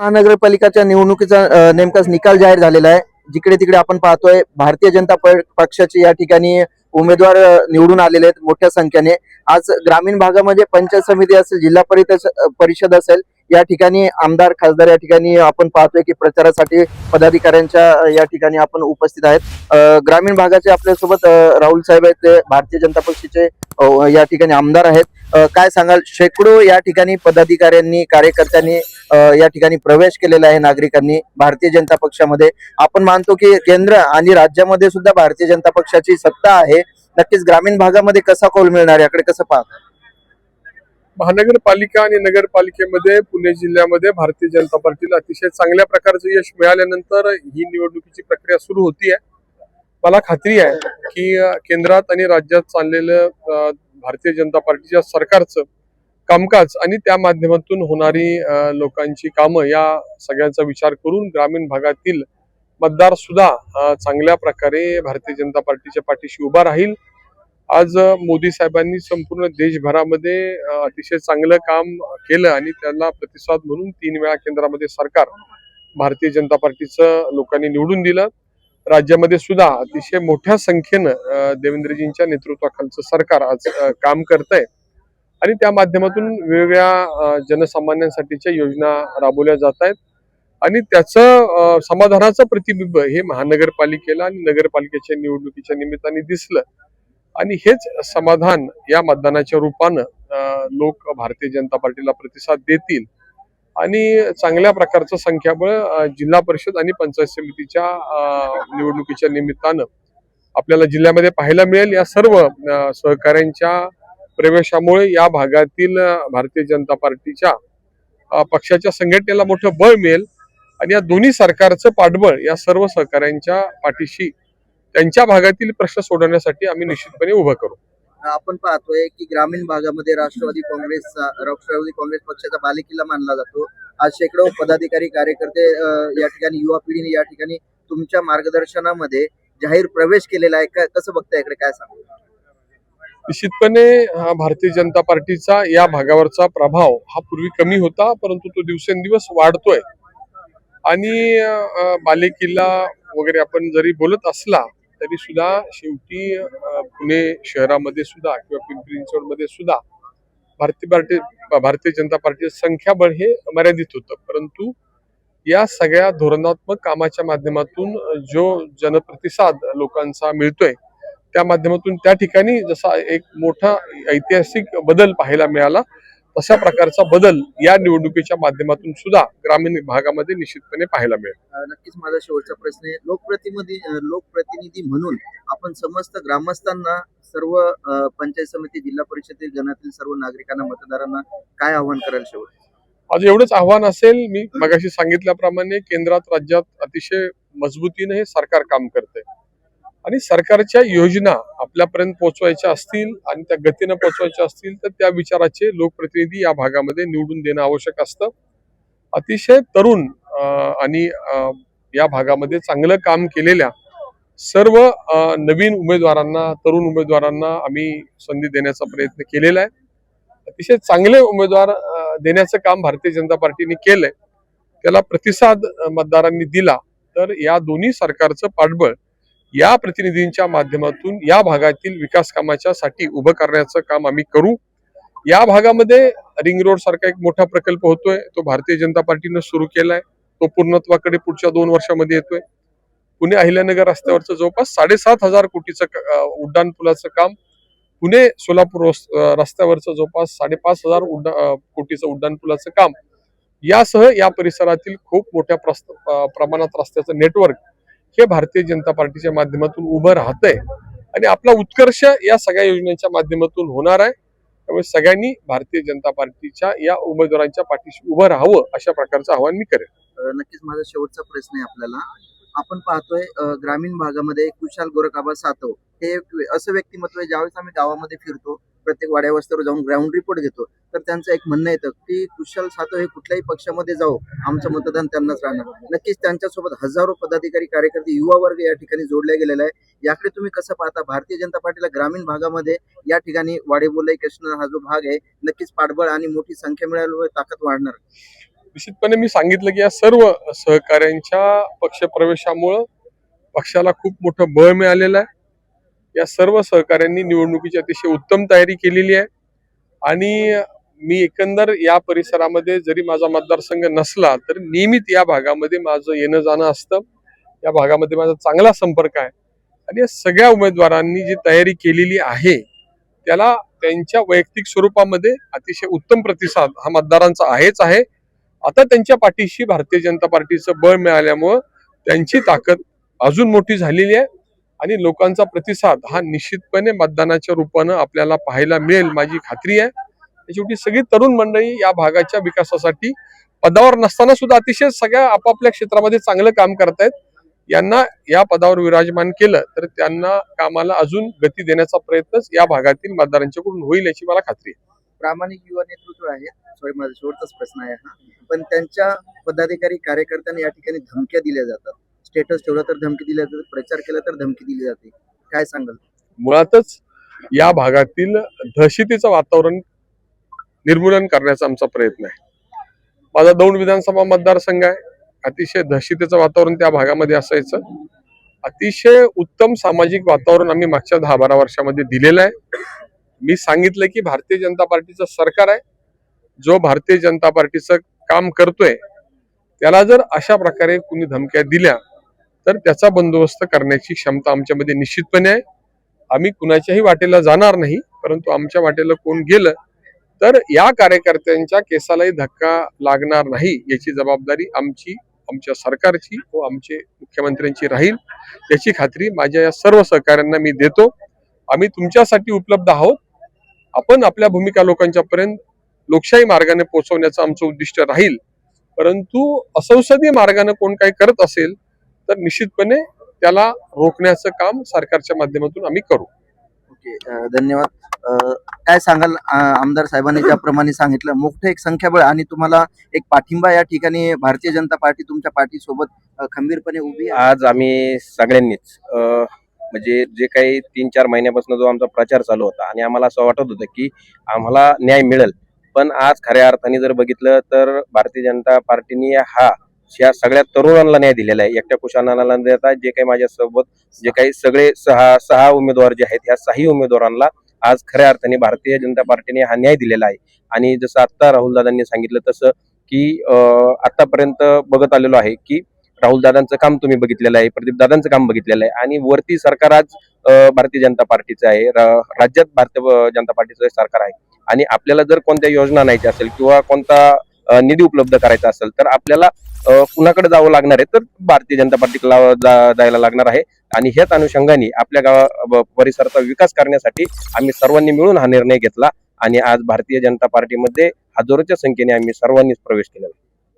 महानगरपालिकाच्या निवडणुकीचा नेमकाच निकाल जाहीर झालेला आहे. जिकडे तिकडे आपण पाहतोय भारतीय जनता प- पक्षाचे या ठिकाणी उमेदवार निवडून आलेले आहेत मोठ्या संख्येने. आज ग्रामीण भागामध्ये पंचायत समिती असेल जिल्हा परिषद परिषद असेल या ठिकाणी आमदार खासदार या ठिकाणी आपण पाहतोय की प्रचारासाठी पदाधिकाऱ्यांच्या या ठिकाणी आपण उपस्थित आहेत. ग्रामीण भागाचे आपल्यासोबत राहुल साहेब आहेत ते भारतीय जनता पक्षाचे या ठिकाणी आमदार आहेत. काय सांगाल? शेकडो या ठिकाणी पदाधिकाऱ्यांनी कार्यकर्त्यांनी या ठिकाणी प्रवेश केलेला आहे नागरिकांनी भारतीय जनता पक्षामध्ये. आपण मानतो की केंद्र आणि राज्यामध्ये सुद्धा भारतीय जनता पक्षाची सत्ता आहे. नक्कीच ग्रामीण भागामध्ये कसा कौल मिळणार याकडे कसं पाहता? महानगरपालिका आणि नगरपालिकेमध्ये पुणे जिल्ह्यामध्ये भारतीय जनता पार्टीला अतिशय चांगल्या प्रकारचं यश मिळाल्यानंतर ही निवडणुकीची प्रक्रिया सुरू होती आहे मला खात्री आहे की केंद्रात आणि राज्यात चाललेलं भारतीय जनता पार्टीच्या सरकारचं कामकाज आणि त्या माध्यमातून होणारी लोकांची कामं या सगळ्यांचा विचार करून ग्रामीण भागातील मतदार सुद्धा चांगल्या प्रकारे भारतीय जनता पार्टीच्या पाठीशी उभा राहील. आज मोदी साहेबांनी संपूर्ण देशभरामध्ये अतिशय चांगलं काम केलं आणि त्याला प्रतिसाद म्हणून तीन वेळा केंद्रामध्ये सरकार भारतीय जनता पार्टीचं लोकांनी निवडून दिलं. राज्यामध्ये सुद्धा अतिशय मोठ्या संख्येनं देवेंद्रजींच्या नेतृत्वाखालचं सरकार आज काम करत आहे आणि त्या माध्यमातून वेगवेगळ्या जनसामान्यांसाठीच्या योजना राबवल्या जात आहेत. आणि त्याचं समाधानाचं प्रतिबिंब हे महानगरपालिकेला आणि नगरपालिकेच्या निवडणुकीच्या निमित्ताने दिसलं. आणि हेच समाधान या मतदानाच्या रूपानं लोक भारतीय जनता पार्टीला प्रतिसाद देतील. आणि चांगल्या प्रकारचं संख्याबळ जिल्हा परिषद आणि पंचायत समितीच्या निवडणुकीच्या निमित्तानं आपल्याला जिल्ह्यामध्ये पाहायला मिळेल. या सर्व सहकाऱ्यांच्या प्रवेशामुळे या भागातील भारतीय जनता पार्टीच्या पक्षाच्या संघटनेला मोठं बळ मिळेल. आणि या दोन्ही सरकारचं पाठबळ या सर्व सहकाऱ्यांच्या पाठीशी त्यांच्या भागातील प्रश्न सोडवण्यासाठी आम्ही निश्चितपणे उभं करू. आपण पाहतोय की ग्रामीण भागामध्ये राष्ट्रवादी काँग्रेसचा राष्ट्रवादी काँग्रेस पक्षाचा बालेकिल्ला मानला जातो. आज शेकडो पदाधिकारी कार्यकर्ते या ठिकाणी युवा पिढीने या ठिकाणी तुमच्या मार्गदर्शनामध्ये जाहीर प्रवेश केलेला आहे. का- कसं बघताय इकडे? काय सांगू निश्चितपणे हा भारतीय जनता पार्टीचा या भागावरचा प्रभाव हा पूर्वी कमी होता परंतु तो दिवसेंदिवस वाढतोय. आणि बालेकिल्ला वगैरे आपण जरी बोलत असला तरी सुद्धा शेवटी पुणे शहरामध्ये सुद्धा किंवा पिंपरी चिंचवडमध्ये सुद्धा भारतीय पार्टी भारतीय जनता पार्टीचं संख्याबळ हे मर्यादित होतं. परंतु या सगळ्या धोरणात्मक कामाच्या माध्यमातून जो जनप्रतिसाद लोकांचा मिळतोय त्या माध्यमातून त्या ठिकाणी जसा एक मोठा ऐतिहासिक बदल पाहायला मिळाला तशा प्रकारचा बदल या निवडणुकीच्या माध्यमातून सुद्धा ग्रामीण भागामध्ये निश्चितपणे पाहायला मिळेल. नक्कीच माझा शेवटचा प्रश्न आहे. लोकप्रतिनिधी लोकप्रतिनिधी म्हणून आपण समस्त ग्रामस्थांना सर्व पंचायत समिती जिल्हा परिषदेतील गणातील सर्व नागरिकांना मतदारांना काय आव्हान कराल शेवट? आज एवढंच आव्हान असेल मी मगाशी सांगितल्याप्रमाणे केंद्रात राज्यात अतिशय मजबूतीने हे सरकार काम करते आणि सरकारच्या योजना आपल्यापर्यंत पोहोचवायच्या असतील आणि त्या गतीनं पोहोचवायच्या असतील तर त्या विचाराचे लोकप्रतिनिधी या भागामध्ये निवडून देणं आवश्यक असतं. अतिशय तरुण आणि या भागामध्ये चांगलं काम केलेल्या सर्व नवीन उमेदवारांना तरुण उमेदवारांना आम्ही संधी देण्याचा प्रयत्न केलेला आहे. अतिशय चांगले उमेदवार देण्याचं काम भारतीय जनता पार्टीने केलंय. त्याला प्रतिसाद मतदारांनी दिला तर या दोन्ही सरकारचं पाठबळ या प्रतिनिधींच्या माध्यमातून या भागातील विकास कामाच्या साठी उभं करण्याचं काम आम्ही करू. या भागामध्ये रिंग रोड सारखा एक मोठा प्रकल्प होतोय. तो भारतीय जनता पार्टीनं सुरू केलाय. तो पूर्णत्वाकडे पुढच्या दोन वर्षामध्ये येतोय. पुणे अहिल्यानगर रस्त्यावरचं जवळपास साडेसात हजार कोटीचं उड्डाण पुलाचं काम. पुणे सोलापूर रस्त्यावरचं जवळपास साडेपाच हजार उड्डा कोटीचं उड्डाण पुलाचं काम. यासह या परिसरातील खूप मोठ्या प्रमाणात रस्त्याचं नेटवर्क हे भारतीय जनता पार्टीच्या माध्यमातून उभं राहतंय. आणि आपला उत्कर्ष या सगळ्या योजनांच्या माध्यमातून होणार आहे. त्यामुळे सगळ्यांनी भारतीय जनता पार्टीच्या या उमेदवारांच्या पाठीशी उभं राहावं अशा प्रकारचं आवाहन मी करेन. नक्कीच माझा शेवटचा प्रश्न आहे आपल्याला. आपण पाहतोय ग्रामीण भागामध्ये कुशाल गोरखाबा सातव हे असं व्यक्तिमत्व आहे ज्यावेळेस आम्ही गावामध्ये फिरतो प्रत्येक वाड्यावस्त्यावर जाऊन ग्राउंड रिपोर्ट घेतो. तर त्यांचं एक म्हणणं येतं की कुशल सातव हे कुठल्याही पक्षामध्ये जाऊ आमचं मतदान त्यांनाच राहणार. नक्कीच त्यांच्यासोबत हजारो पदाधिकारी कार्यकर्ते युवा वर्ग या ठिकाणी जोडला गेलेला आहे. याकडे तुम्ही कसं पाहता? भारतीय जनता पार्टीला ग्रामीण भागामध्ये या ठिकाणी वाडेबोलाई कृष्ण हा जो भाग आहे नक्कीच पाठबळ आणि मोठी संख्या मिळाल्यामुळे ताकद वाढणार. निश्चितपणे मी सांगितलं की या सर्व सहकाऱ्यांच्या पक्षप्रवेशामुळं पक्षाला खूप मोठं बळ मिळालेलं आहे. या सर्व सहकाऱ्यांनी निवडणुकीची अतिशय उत्तम तयारी केलेली आहे. आणि मी एकंदर या परिसरामध्ये जरी माझा मतदारसंघ नसला तरी नियमित या भागामध्ये माझं येणं जाणं असतं. या भागामध्ये माझा चांगला संपर्क आहे. आणि या सगळ्या उमेदवारांनी जी तयारी केलेली आहे त्याला त्यांच्या वैयक्तिक स्वरूपामध्ये अतिशय उत्तम प्रतिसाद हा मतदारांचा आहेच आहे. आता त्यांच्या पाठीशी भारतीय जनता पार्टीचं बळ मिळाल्यामुळं त्यांची ताकद अजून मोठी झालेली आहे. आणि लोकांचा प्रतिसाद हा निश्चितपणे मतदानाच्या रूपानं आपल्याला पाहायला मिळेल माझी खात्री आहे. शेवटी सगळी तरुण मंडळी या भागाच्या विकासासाठी पदावर नसताना सुद्धा अतिशय सगळ्या आपापल्या क्षेत्रामध्ये चांगलं काम करतायत यांना या पदावर विराजमान केलं तर त्यांना कामाला अजून गती देण्याचा प्रयत्नच या भागातील मतदारांच्याकडून होईल याची मला खात्री आहे. प्रामाणिक युवा नेतृत्व आहे. सॉरी माझा शेवटचाच प्रश्न आहे हा. पण त्यांच्या पदाधिकारी कार्यकर्त्यांना या ठिकाणी धमक्या दिल्या जातात. स्टेटस ठेवला तर धमकी दिली जाते प्रचार केला तर धमकी दिली जाते. काय सांगाल? मुळातच या भागातील दहशतीचं वातावरण निर्मूलन करण्याचा आमचा प्रयत्न आहे. माझा दौंड विधानसभा मतदारसंघ आहे. अतिशय दहशतीचं वातावरण त्या भागामध्ये असायचं. अतिशय उत्तम सामाजिक वातावरण आम्ही मागच्या दहा बारा वर्षामध्ये दिलेलं आहे. मी सांगितलं की भारतीय जनता पार्टीचं सरकार आहे. जो भारतीय जनता पार्टीचं काम करतोय त्याला जर अशा प्रकारे कुणी धमक्या दिल्या तर त्याचा बंदोबस्त करण्याची क्षमता आमच्यामध्ये निश्चितपणे आहे. आम्ही कुणाच्याही वाटेला जाणार नाही परंतु आमच्या वाटेला कोण गेलं तर या कार्यकर्त्यांच्या केसालाही धक्का लागणार नाही याची जबाबदारी आमची आमच्या सरकारची व आमचे मुख्यमंत्र्यांची राहील. याची खात्री माझ्या या सर्व सहकाऱ्यांना मी देतो. आम्ही तुमच्यासाठी उपलब्ध आहोत. आपण आपल्या भूमिका लोकांच्या पर्यंत लोकशाही मार्गाने पोहोचवण्याचं आमचं उद्दिष्ट राहील. परंतु असंसदीय मार्गाने कोण काही करत असेल तर निश्चितपणे त्याला रोखण्याचं काम सरकारच्या माध्यमातून आम्ही करू. धन्यवाद. अं, काय सांगाल आमदार साहेबांनी ज्याप्रमाणे सांगितलं मोठं एक संख्याबळ आणि तुम्हाला एक पाठिंबा या ठिकाणी भारतीय जनता पार्टी तुमच्या पार्टी सोबत खंबीरपणे उभी आहे? आज आम्ही सगळ्यांनीच म्हणजे जे काही तीन चार महिन्यापासून जो आमचा प्रचार चालू होता आणि आम्हाला असं वाटत होतं की आम्हाला न्याय मिळेल. पण आज खऱ्या अर्थाने जर बघितलं तर भारतीय जनता पार्टीने हा ह्या सगळ्या तरुणांना न्याय दिलेला आहे. एकट्या कुशाणाला न देता जे काही माझ्यासोबत जे काही सगळे सहा सहा उमेदवार जे आहेत ह्या सहा उमेदवारांना आज खऱ्या अर्थाने भारतीय जनता पार्टीने हा न्याय दिलेला आहे. आणि जसं आता राहुल दादांनी सांगितलं तसं की आतापर्यंत बघत आलेलो आहे की राहुल दादांचं काम तुम्ही बघितलेलं आहे प्रदीप दादांचं काम बघितलेलं आहे. आणि वरती सरकार आज भारतीय जनता पार्टीचं आहे राज्यात भारतीय जनता पार्टीचं सरकार आहे. आणि आपल्याला जर कोणत्या योजना आणायच्या असेल किंवा कोणता निधी उपलब्ध करायचा असेल तर आपल्याला कुणाकडे जावं लागणार आहे तर भारतीय जनता पार्टीला जा- जायला लागणार आहे आणि ह्याच अनुषंगाने आपल्या गावा परिसराचा विकास करण्यासाठी आम्ही सर्वांनी मिळून हा निर्णय घेतला आणि आज भारतीय जनता पार्टीमध्ये हजारोच्या संख्येने आम्ही सर्वांनीच प्रवेश केलेला आहे.